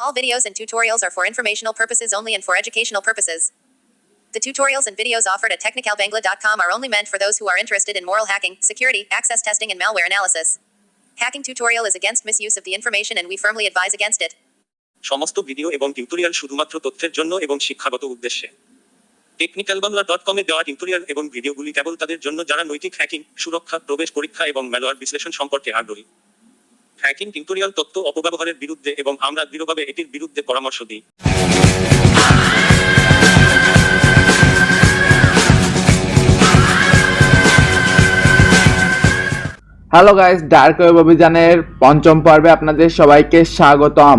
All videos and tutorials are for informational purposes only and for educational purposes. The tutorials and videos offered at technicalbangla.com are only meant for those who are interested in moral hacking, security, access testing, and malware analysis. Hacking tutorial is against misuse of the information and we firmly advise against it. সমস্ত video এবং tutorial শুধুমাত্র তথ্যের জন্য এবং শিক্ষাগত উদ্দেশ্যে technical Bangla dot কমে দেওয়া টিউটোরিয়াল এবং ভিডিওগুলি কেবল তাদের জন্য যারা নৈতিক হ্যাকিং সুরক্ষা প্রবেশ পরীক্ষা এবং ম্যালওয়ার বিশ্লেষণ সম্পর্কে আগ্রহী হ্যাকিং টিউটোরিয়াল তথ্য অপব্যবহারের বিরুদ্ধে এবং আমরা দৃঢ়ভাবে এটির বিরুদ্ধে পরামর্শ দিই। হ্যালো গাইস ডার্ক ওয়েব অভিযানের পঞ্চম পর্বে আপনাদের সবাইকে স্বাগতম।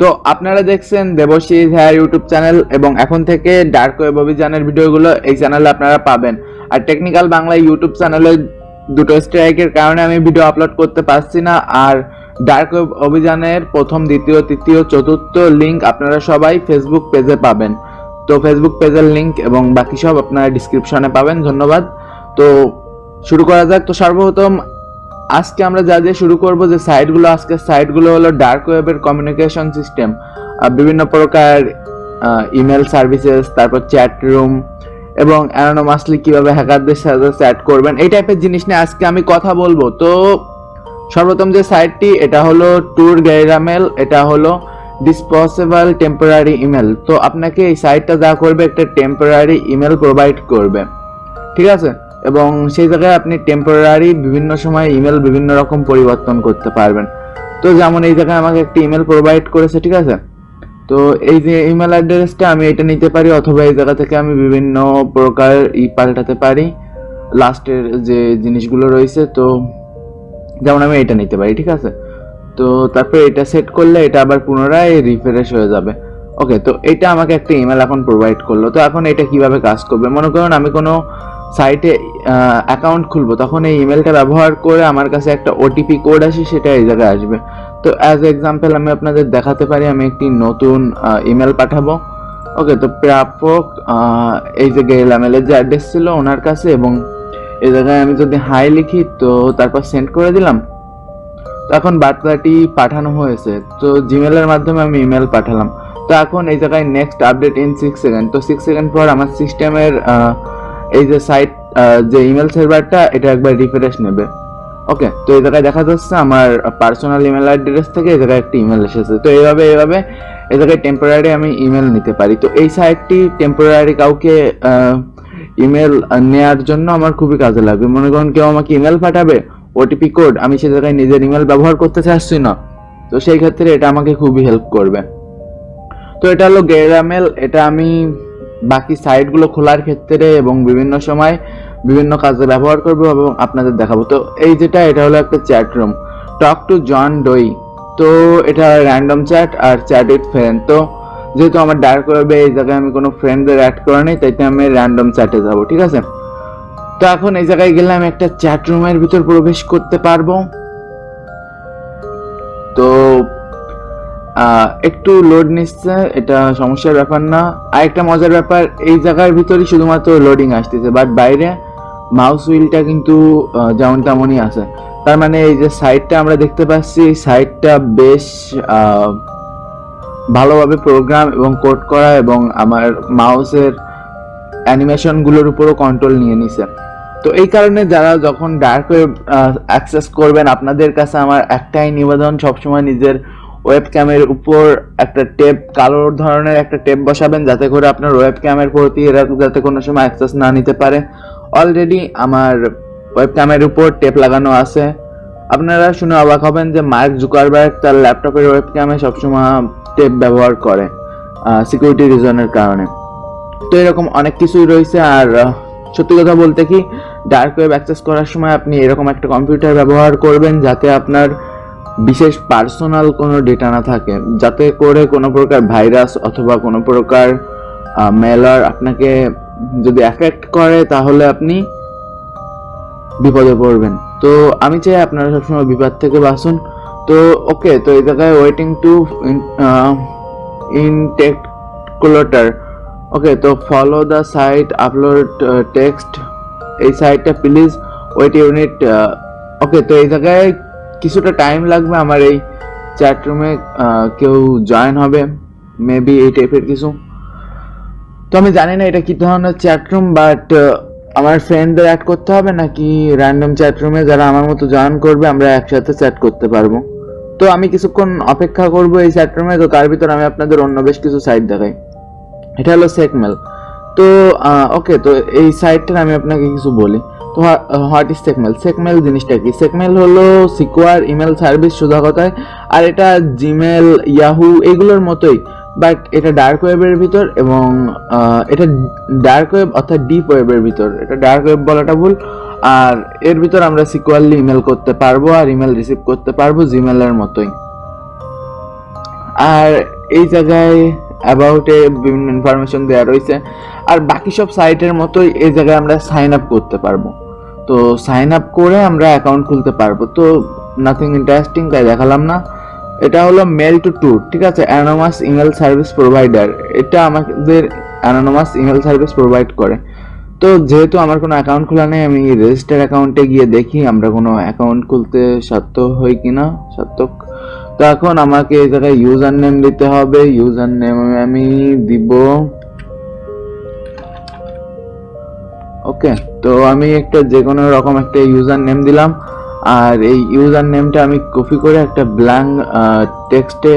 তো আপনারা দেখছেন দেবশিস হ্যার ইউটিউব চ্যানেল এবং এখন থেকে ডার্ক ওয়েব অভিযানের ভিডিওগুলো এই চ্যানেলে আপনারা পাবেন। আর টেকনিক্যাল বাংলা ইউটিউব চ্যানেলে দুটো স্ট্রাইকের কারণে আমি ভিডিও আপলোড করতে পারছি না। আর ডার্ক ওয়েব অভিযানের প্রথম, দ্বিতীয়, তৃতীয়, চতুর্থ লিংক আপনারা সবাই ফেসবুক পেজে পাবেন। তো ফেসবুক পেজের লিংক এবং বাকি সব আপনারা ডিসক্রিপশনে পাবেন। ধন্যবাদ। তো শুরু করা যাক। তো সর্বপ্রথম, আজকে আমরা যা দিয়ে শুরু করব যে সাইটগুলো আজকে সাইটগুলো হলো ডার্ক ওয়েবের কমিউনিকেশন সিস্টেম বিভিন্ন প্রকার ইমেল সার্ভিসেস তারপর চ্যাট রুম এবং অ্যানোনামাসলি কীভাবে হ্যাকারদের সাথে চ্যাট করবেন, এই টাইপের জিনিস নিয়ে আজকে আমি কথা বলব। তো সর্বপ্রথম যে সাইটটি এটা হলো ট্যুর গ্যারামেল এটা হলো ডিসপসেবল টেম্পোরারি ইমেল তো আপনাকে এই সাইটটা যা করবে, একটা টেম্পোরারি ইমেল প্রোভাইড করবে। ঠিক আছে? এবং সেই জায়গায় আপনি টেম্পোরারি বিভিন্ন সময় ইমেল বিভিন্ন রকম পরিবর্তন করতে পারবেন। তো যেমন এই জায়গায় আমাকে একটা ইমেল প্রোভাইড করেছে, ঠিক আছে? তো এই যে ইমেল অ্যাড্রেসটা আমি এটা নিতে পারি অথবা এই জায়গা থেকে আমি বিভিন্ন প্রকার ই পাল্টাতে পারি লাস্টের যে জিনিসগুলো রয়েছে, তো যেমন আমি এটা নিতে পারি, ঠিক আছে? তো তারপরে এটা সেট করলে এটা আবার পুনরায় রিফ্রেশ হয়ে যাবে। ওকে তো এটা আমাকে একটা ইমেল এখন প্রোভাইড করল। তো এখন এটা কীভাবে কাজ করবে? মনে করুন আমি কোনো সাইটে অ্যাকাউন্ট খুলবো। তখন এই ইমেলটা ব্যবহার করে আমার কাছে একটা ওটিপি কোড আসে, সেটা এই জায়গায় আসবে। তো অ্যাজ এক্সাম্পল আমি আপনাদের দেখাতে পারি, আমি একটি নতুন ইমেল পাঠাবো। ওকে তো প্রাপক এই যে গেলামেলের যে অ্যাড্রেস ছিল ওনার কাছে, এবং এই জায়গায় আমি যদি হাই লিখি, তো তারপর সেন্ড করে দিলাম। তো এখন বার্তাটি পাঠানো হয়েছে। তো জিমেলের মাধ্যমে আমি ইমেল পাঠালাম। তো এখন এই জায়গায় next update in six second তো সিক্স সেকেন্ড পর আমার সিস্টেমের এই যে সাইট যে ইমেল সার্ভারটা এটা একবার রিফ্রেশ নেবে। ওকে তো এই জায়গায় দেখা যাচ্ছে আমার পার্সোনাল ইমেল অ্যাড্রেস থেকে এই জায়গায় একটা ইমেল এসেছে। তো এইভাবে এইভাবে এই জায়গায় টেম্পোরারি আমি ইমেল নিতে পারি। তো এই সাইটটি টেম্পোরারি কাউকে ইমেল নেয়ার জন্য আমার খুবই কাজে লাগবে। মনে করুন কেউ আমাকে ইমেল পাঠাবে ওটিপি কোড আমি সে জায়গায় নিজের ইমেল ব্যবহার করতে চাচ্ছি না। তো সেই ক্ষেত্রে এটা আমাকে খুবই হেল্প করবে। তো এটা হলো গেরামেল এটা আমি বাকি সাইটগুলো খোলার ক্ষেত্রে এবং বিভিন্ন সময় বিভিন্ন কাজে ব্যবহার করব এবং আপনাদের দেখাবো। তো এই যেটা, এটা হলো একটা chat room talk to John Doe তো এটা র্যান্ডম চ্যাট আর চ্যাট উইথ ফ্রেন্ড তো যেহেতু আমার ডার্ক ওয়েবে এই জায়গায় আমি কোনো ফ্রেন্ডদের অ্যাড করে নিই তাইতে আমি র্যান্ডম চ্যাটে যাব, ঠিক আছে? তো এখন এই জায়গায় গেলে আমি একটা চ্যাট রুমের ভিতর প্রবেশ করতে পারব। তো একটু লোড নিচ্ছে, এটা সমস্যার ব্যাপার না। আর একটা মজার ব্যাপার, এই জায়গার ভিতরেই শুধুমাত্র লোডিং আসতেছে বাট বাইরে মাউস হুইলটা কিন্তু যেমন তেমনই আছে। তার মানে এই যে সাইটটা আমরা দেখতে পাচ্ছি এই সাইটটা বেশ ভালোভাবে প্রোগ্রাম এবং কোড করা এবং আমার মাউসের অ্যানিমেশনগুলোর উপরও কন্ট্রোল নিয়ে নিছে। তো এই কারণে যারা যখন ডার্ক ওয়েব অ্যাক্সেস করবেন, আপনাদের কাছে আমার একটাই নিবেদন, সবসময় নিজের ওয়েব ক্যামের উপর একটা টেপ, কালো ধরনের একটা টেপ বসাবেন যাতে করে আপনার ওয়েব ক্যামের প্রতি এরা যাতে কোনো সময় অ্যাক্সেস না নিতে পারে। অলরেডি আমার ওয়েব ক্যামের উপর টেপ লাগানো আছে। আপনারা শুনে অবাক হবেন যে মার্ক জুকারবার্গ তার ল্যাপটপের ওয়েব ক্যামে সবসময় টেপ ব্যবহার করে সিকিউরিটি রিজনের কারণে। তো এরকম অনেক কিছুই রয়েছে আর সত্যি কথা বলতে কি ডার্ক ওয়েব অ্যাক্সেস করার সময় আপনি এরকম একটা কম্পিউটার ব্যবহার করবেন যাতে আপনার বিশেষ পার্সোনাল কোনো ডেটা না থাকে, যাতে করে কোনো প্রকার ভাইরাস অথবা কোনো প্রকার মেলার আপনাকে যদি এফেক্ট করে, তাহলে আপনি বিপদে পড়বেন। তো আমি চাই আপনারা সবসময় বিপদ থেকে বাঁচুন। তো ওকে তো এই জায়গায় ওয়েটিং টু ইনটেক্টকুলেটার ওকে তো follow the site upload text এই সাইটটা প্লিজ ওয়েট ইউনিট ওকে তো এই জায়গায় কিছুটা টাইম লাগবে আমার এই চ্যাট রুমে কেউ জয়েন হবে মেবি এই টাইপের কিছু। তো আমি জানি না এটা কি ধরনের চ্যাট রুম বাট আমার ফ্রেন্ডদের অ্যাড করতে হবে নাকি র্যান্ডম চ্যাট রুমে যারা আমার মতো জয়েন করবে, আমরা একসাথে চ্যাট করতে পারব। তো আমি কিছুক্ষণ অপেক্ষা করব এই চ্যাট রুমে তো তার ভিতর আমি আপনাদের অন্য বেশ কিছু সাইট দেখাই। এটা হলো সেকমেল তো ওকে তো এই সাইটটার আমি আপনাকে কিছু বলি। তো হোয়াট ইজ সেকমেল সেকমেল জিনিসটা কি? সেকমেল হলো সিকোয়ার ইমেল সার্ভিস সোজা কথায় আর এটা জিমেল ইয়াহু এগুলোর মতোই বাট এটা ডার্ক ওয়েবের ভিতর এবং এটা ডার্ক ওয়েব অর্থাৎ ডিপ ওয়েবের ভিতর। এটা ডার্ক ওয়েব বলাটা ভুল, আর এর ভিতর আমরা সিকুয়ারলি ইমেল করতে পারব আর ইমেল রিসিভ করতে পারব জিমেলের মতোই। আর এই জায়গায় অ্যাবাউটে বিভিন্ন ইনফরমেশন দেওয়া রয়েছে। আর বাকি সব সাইটের মতোই এই জায়গায় আমরা সাইন আপ করতে পারব। তো সাইন আপ করে আমরা অ্যাকাউন্ট খুলতে পারব। তো নাথিং ইন্টারেস্টিং তাই দেখালাম না। এটা হলো মেল টু ট্যুর ঠিক আছে? অ্যানোমাস ইমেল সার্ভিস প্রোভাইডার এটা আমাদের অ্যানোনামাস ইমেল সার্ভিস প্রোভাইড করে। তো যেহেতু আমার কোনো অ্যাকাউন্ট খোলা নেই, আমি রেজিস্টার অ্যাকাউন্টে গিয়ে দেখি আমরা কোনো অ্যাকাউন্ট খুলতে সত্য হই কিনা সার্থক। তো এখন আমাকে এই জায়গায় ইউজার নেম দিতে হবে ইউজার নেম আমি দিব ওকে তো আমি একটা যে কোনো রকম একটা ইউজার নেম দিলাম, আর এই ইউজার নেমটা আমি কপি করে একটা ব্ল্যাঙ্ক টেক্সটে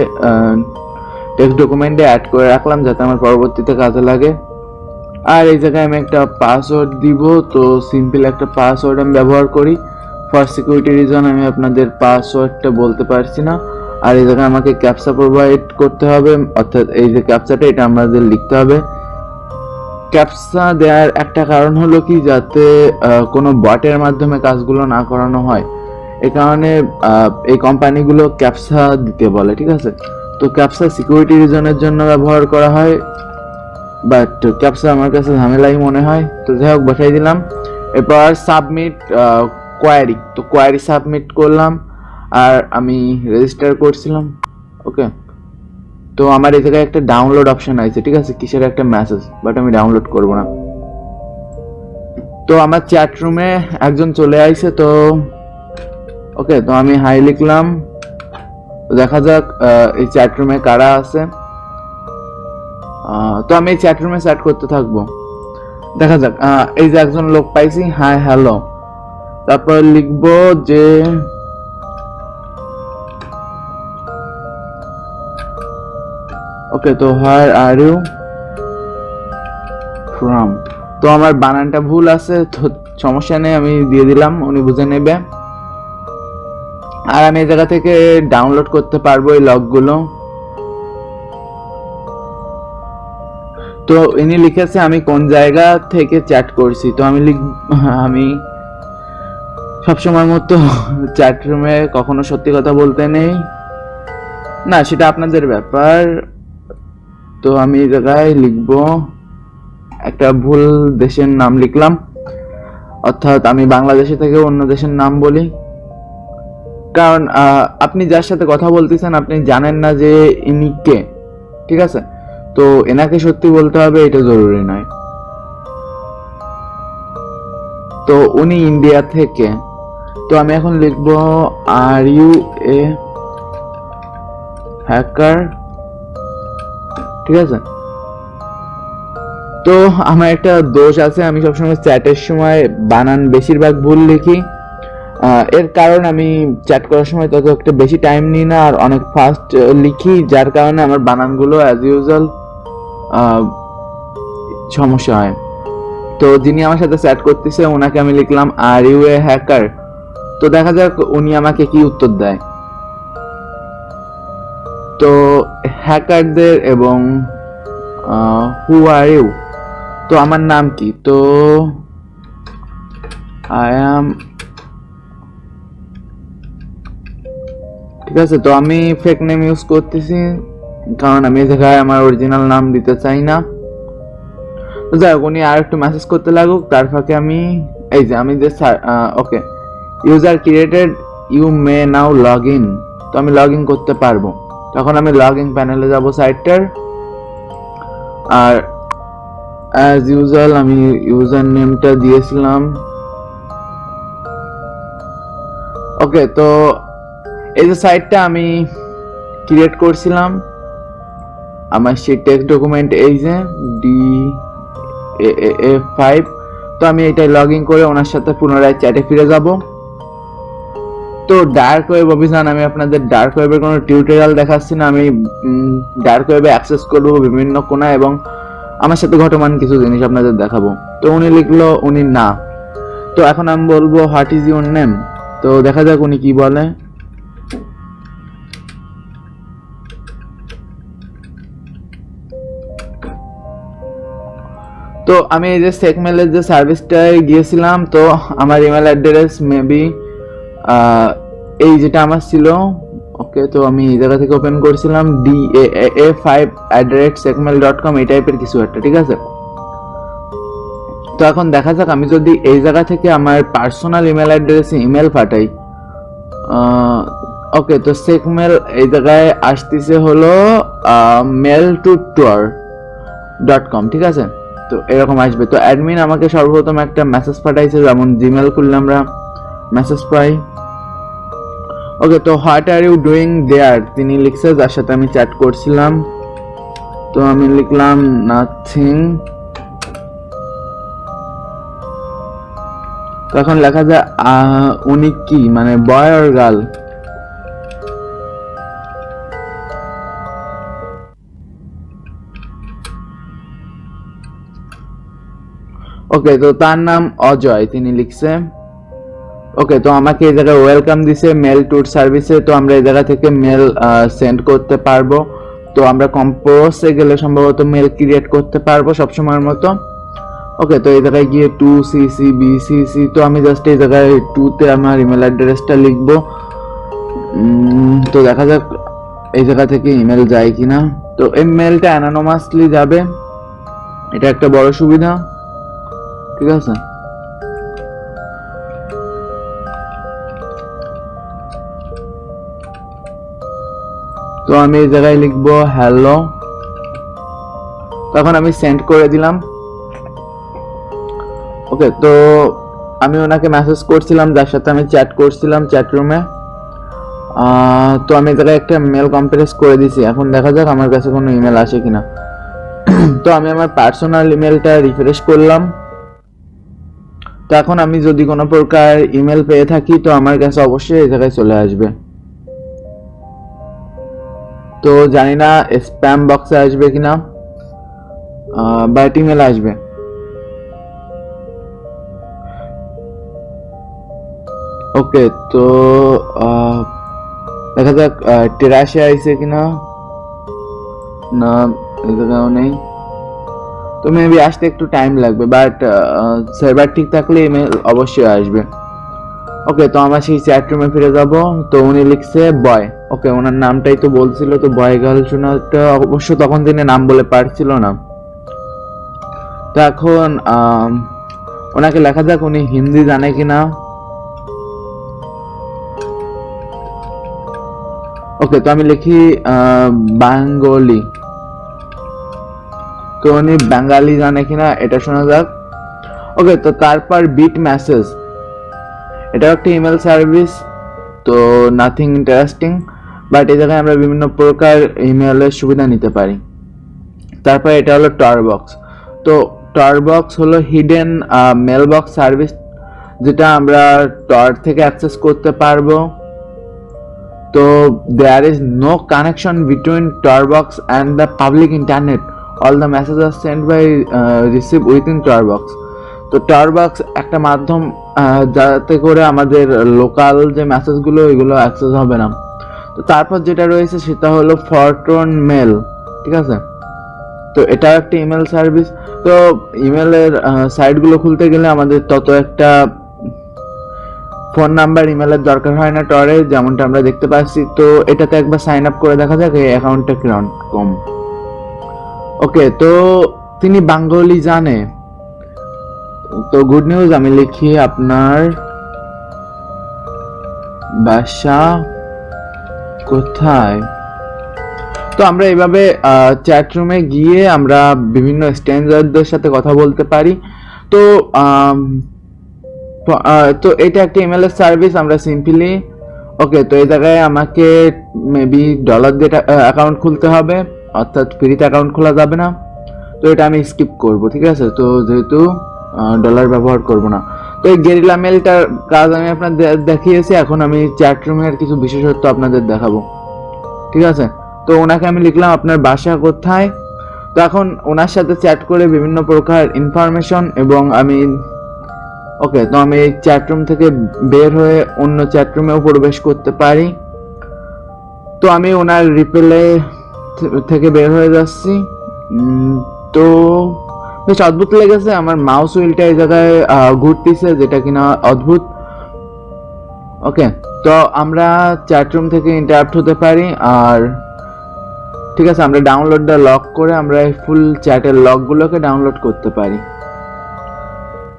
টেক্সট ডকুমেন্টে অ্যাড করে রাখলাম যাতে আমার পরবর্তীতে কাজে লাগে। আর এই জায়গায় আমি একটা পাসওয়ার্ড দিব, তো সিম্পল একটা পাসওয়ার্ড আমি ব্যবহার করি। ফর সিকিউরিটি রিজন আমি আপনাদের পাসওয়ার্ডটা বলতে পারছি না। আর এই জায়গায় আমাকে ক্যাপসা প্রোভাইড করতে হবে, অর্থাৎ এই যে ক্যাপসাটা এটা আমাদের লিখতে হবে। ক্যাপসা দেওয়ার একটা কারণ হলো কি, যাতে কোনো বটের মাধ্যমে কাজগুলো না করানো হয়। এ কারণে এই কোম্পানিগুলো ক্যাপসা দিতে বলে, ঠিক আছে? তো ক্যাপসা সিকিউরিটি রিজনের জন্য ব্যবহার করা হয় বাট ক্যাপসা আমার কাছে ঝামেলাই মনে হয়। তো যাই হোক, বসাই দিলাম। এরপর সাবমিট কোয়ারি তো কোয়ারি সাবমিট করলাম, আর আমি রেজিস্টার করছিলাম। ওকে তো আমার এই জায়গায় একটা ডাউনলোড অপশন আছে, ঠিক আছে? কিসের একটা মেসেজ বাট আমি ডাউনলোড করব না। তো আমার চ্যাট রুমে একজন চলে আইছে, তো ওকে তো আমি হাই লিখলাম। দেখা যাক এই চ্যাট রুমে কারা আছে। তো আমি এই চ্যাট রুমে চ্যাট করতে থাকব। দেখা যাক এই যে একজন লোক পাইছি হাই হ্যালো তারপর লিখব যে ওকে, তো হায়ার আর ইউ? ফ্রম তো আমার বানানটা ভুল আছে, তো সমস্যা নেই, আমি দিয়ে দিলাম, উনি বুঝে নেবে। আর আমি এই জায়গা থেকে ডাউনলোড করতে পারব এই লগগুলো তো ইনি লিখেছে, আমি কোন জায়গা থেকে চ্যাট করছি? তো আমি লিখ, আমি সবসময় মতো চ্যাট রুমে কখনো সত্যি কথা বলতে নেই। না, সেটা আপনাদের ব্যাপার। তো আমি জায়গায় লিখব একটা ভুল দেশের নাম লিখলাম। অর্থাৎ আমি বাংলাদেশে থেকে অন্য দেশের নাম বলি। কারণ আপনি যার সাথে কথা বলতেছেন, আপনি জানেন না যে ইনি কে, ঠিক আছে? তো এনাকে সত্যি বলতে হবে, এটা জরুরি নয়। তো উনি ইন্ডিয়া থেকে। তো আমি এখন লিখব আর ইউ এ হ্যাকার ঠিক আছে? তো আমার একটা দোষ আছে, আমি সবসময় চ্যাটের সময় বানান বেশিরভাগ ভুল লিখি। এর কারণ আমি চ্যাট করার সময় তত একটা বেশি টাইম নিই না, আর অনেক ফাস্ট লিখি, যার কারণে আমার বানানগুলো অ্যাজ ইউজুয়াল সমস্যা হয়। তো যিনি আমার সাথে চ্যাট করতেছে, ওনাকে আমি লিখলাম আর ইউ এ হ্যাকার তো দেখা যাক উনি আমাকে কি উত্তর দেয়। তো হ্যাকারদের এবং হু আর ইউ তো আমার নাম কি? তো আই অ্যাম ঠিক আছে, তো আমি ফেক নেম ইউজ করতেছি, কারণ আমি জায়গায় আমার অরিজিনাল নাম দিতে চাই না। তো যাই হোক, উনি আর একটু মেসেজ করতে লাগুক, তার ফাঁকে আমি, এই যে আমি যে okay user created you may now log in তো আমি লগ ইন করতে পারব। তখন আমি লগ ইন প্যানেলে যাব সাইটটার আর অ্যাজ ইউজুয়াল আমি ইউজার নেমটা দিয়েছিলাম। ওকে তো এই যে সাইটটা আমি ক্রিয়েট করছিলাম, আমার সেই টেক্সট ডকুমেন্ট এই যে ডি এ ফাইভ তো আমি এটাই লগ ইন করে ওনার সাথে পুনরায় চ্যাটে ফিরে যাব। তো ডার্ক ওয়েব অভিযান, আমি আপনাদের ডার্ক ওয়েবের কোনো টিউটোরিয়াল দেখাচ্ছি না। আমি ডার্ক ওয়েবে অ্যাক্সেস করব বিভিন্ন কোনা এবং আমার সাথে ঘটমান কিছু জিনিস আপনাদের দেখাবো। তো উনি লিখলো, উনি না। তো এখন আমি বলব হোয়াট ইজ ইউর নেম তো দেখা যাক উনি কি বলে। তো আমি এই যে সেকমেলের যে সার্ভিসটায় গিয়েছিলাম, তো আমার ইমেল অ্যাড্রেস মেবি এই যেটা আমার ছিল ওকে তো আমি এই জায়গা থেকে ওপেন করছিলাম D A five at the rate secmail dot com এই টাইপের কিছু একটা, ঠিক আছে? তো এখন দেখা যাক, আমি যদি এই জায়গা থেকে আমার পার্সোনাল ইমেল অ্যাড্রেসে ইমেল পাঠাই ওকে তো সেকমেল এই জায়গায় আসতেছে হলো mail to tor dot com ঠিক আছে? তো এরকম আসবে। তো অ্যাডমিন আমাকে সর্বপ্রথম একটা মেসেজ পাঠাইছে, যেমন জিমেল খুললে আমরা মেসেজ পাই। ওকে তো what are you doing there তিনি লিখছে, যার সাথে আমি চ্যাট করছিলাম। তো আমি লিখলাম নাথিং তো এখন লেখা যায় উনি কি? মানে বয় আর গার্ল ওকে তো তার নাম অজয়, তিনি লিখছে। ওকে তো আমাকে এই জায়গায় ওয়েলকাম দিছে মেল ট্যুর সার্ভিসে তো আমরা এই জায়গা থেকে মেল সেন্ড করতে পারব। তো আমরা কম্পোজে গেলে সম্ভবত মেল ক্রিয়েট করতে পারব সবসময়ের মতো। ওকে তো এই জায়গায় গিয়ে to C C B C C তো আমি জাস্ট এই জায়গায় টুতে আমার ইমেল অ্যাড্রেসটা লিখব। তো দেখা যাক এই জায়গা থেকে ইমেল যায় কিনা। তো এই মেলটা অ্যানানোমাসলি যাবে। এটা একটা বড় সুবিধা। ঠিক আছে? আমি এই জায়গায় লিখব হ্যালো তখন আমি সেন্ড করে দিলাম। ওকে তো আমি ওনাকে মেসেজ করছিলাম, যার সাথে আমি চ্যাট করছিলাম চ্যাট রুমে তো আমি জায়গায় একটা মেল কম্প্রেস করে দিছি। এখন দেখা যাক আমার কাছে কোনো ইমেল আসে কিনা। তো আমি আমার পার্সোনাল ইমেলটা রিফ্রেশ করলাম। তো এখন আমি যদি কোনো প্রকার ইমেল পেয়ে থাকি, তো আমার কাছে অবশ্যই এই জায়গায় চলে আসবে। তো জানি না স্প্যাম বক্সে আসবে কিনা বাট ইমেল আসবে। ওকে তো দেখা যাক টেরাশে আইছে কিনা? না জায়গাও নেই। তো মেবি আসতে একটু টাইম লাগবে বাট সার্ভার ঠিক থাকলে ইমেল অবশ্যই আসবে। ওকে তো আমার সেই চ্যাট রুমে ফিরে যাব। তো উনি লিখছে বয় ওকে, ওনার নামটাই তো বলছিল, তো বয় গার্ল শোনাটা অবশ্য তখন তিনি নাম বলে পারছিল না। তো এখন ওনাকে লেখা যাক উনি হিন্দি জানে কিনা। ওকে, তো আমি লিখি বাঙ্গলি। তো উনি বাঙালি জানে কিনা, এটা শোনা যাক। ওকে, তো তারপর বিট মেসেজ এটা একটা ইমেল সার্ভিস তো নাথিং ইন্টারেস্টিং বাট এই জায়গায় আমরা বিভিন্ন প্রকার ইমেলের সুবিধা নিতে পারি। তারপর এটা হলো টর বক্স তো টর বক্স হলো হিডেন মেল বক্স সার্ভিস যেটা আমরা টর থেকে অ্যাক্সেস করতে পারব। তো there is no connection between TorBox and the public internet all the messages are send by receive within TorBox তো টরবক্স একটা মাধ্যম যাতে করে আমাদের লোকাল যে মেসেজগুলো ওইগুলো অ্যাক্সেস হবে না। তো তারপর যেটা রয়েছে সেটা হলো ফরটন মেল ঠিক আছে? তো এটা একটা ইমেল সার্ভিস তো ইমেলের সাইটগুলো খুলতে গেলে আমাদের তত একটা ফোন নাম্বার ইমেলের দরকার হয় না টরে যেমনটা আমরা দেখতে পাচ্ছি। তো এটাতে একবার সাইন আপ করে দেখা যাক এই অ্যাকাউন্টটা কীরকম। কম ওকে, তো তিনি বাঙ্গলি জানে। তো গুড নিউজ আমি লিখি আপনার বাসা কোথায়? তো আমরা এইভাবে চ্যাট রুমে গিয়ে আমরা বিভিন্ন স্ট্রেঞ্জারদের সাথে কথা বলতে পারি। তো, তো এটা একটা ইমেলের সার্ভিস আমরা সিম্পলি ওকে তো এই জায়গায় আমাকে মেবি ডলার দিয়ে অ্যাকাউন্ট খুলতে হবে অর্থাৎ ফ্রিতে অ্যাকাউন্ট খোলা যাবে না। তো এটা আমি স্কিপ করব ঠিক আছে? তো যেহেতু ডলার ব্যবহার করব না। তো এই গেরিলা মেলটার কাজ আমি আপনাদের দেখিয়েছি, এখন আমি চ্যাট রুমের কিছু বিশেষত্ব আপনাদের দেখাবো। ঠিক আছে? তো ওনাকে আমি লিখলাম, আপনার বাসা কোথায়? তো এখন ওনার সাথে চ্যাট করে বিভিন্ন প্রকার ইনফরমেশন এবং আমি ওকে তো আমি এই চ্যাট রুম থেকে বের হয়ে অন্য চ্যাট রুমেও প্রবেশ করতে পারি। তো আমি ওনার রিপেলে থেকে বের হয়ে যাচ্ছি। তো বেশ অদ্ভুত লেগেছে। আমার মাউস হুইলটা এই জায়গায় ঘুরতেছে, যেটা কিনা অদ্ভুত। ওকে তো আমরা চ্যাট রুম থেকে ইন্টারাপ্ট হতে পারি, আর ঠিক আছে, আমরা ডাউনলোডটা লক করে আমরা এই ফুল চ্যাটের লকগুলোকে ডাউনলোড করতে পারি।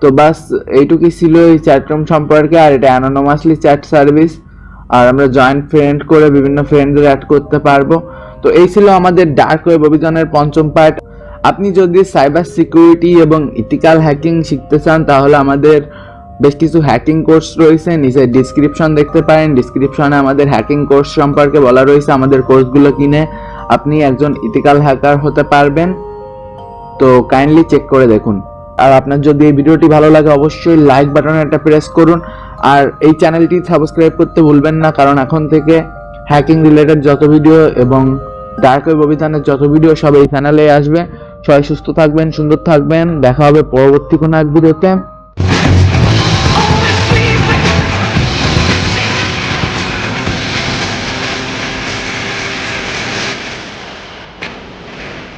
তো বাস, এইটুকুই ছিল এই চ্যাট রুম সম্পর্কে, আর এটা অ্যানোনমাসলি চ্যাট সার্ভিস আর আমরা জয়েন্ট ফ্রেন্ড করে বিভিন্ন ফ্রেন্ডদের অ্যাড করতে পারব। তো এই ছিল আমাদের ডার্ক ওয়েব অভিযানের পঞ্চম পার্ট আপনি যদি সাইবার সিকিউরিটি এবং ইথিক্যাল হ্যাকিং শিখতে চান, তাহলে আমাদের বেশ কিছু হ্যাকিং কোর্স রয়েছে। নিচে ডিসক্রিপশন দেখতে পারেন। ডিসক্রিপশনে আমাদের হ্যাকিং কোর্স সম্পর্কে বলা রয়েছে। আমাদের কোর্সগুলো কিনে আপনি একজন ইথিক্যাল হ্যাকার হতে পারবেন। তো কাইন্ডলি চেক করে দেখুন। আর আপনার যদি এই ভিডিওটি ভালো লাগে, অবশ্যই লাইক বাটনে একটা প্রেস করুন। আর এই চ্যানেলটি সাবস্ক্রাইব করতে ভুলবেন না, কারণ এখন থেকে হ্যাকিং রিলেটেড যত ভিডিও এবং ডার্ক ওয়েব অভিযানের যত ভিডিও সব এই চ্যানেলে আসবে। সবাই সুস্থ থাকবেন সুন্দর থাকবেন। দেখা হবে পরবর্তী কোনো এক ভিডিওতে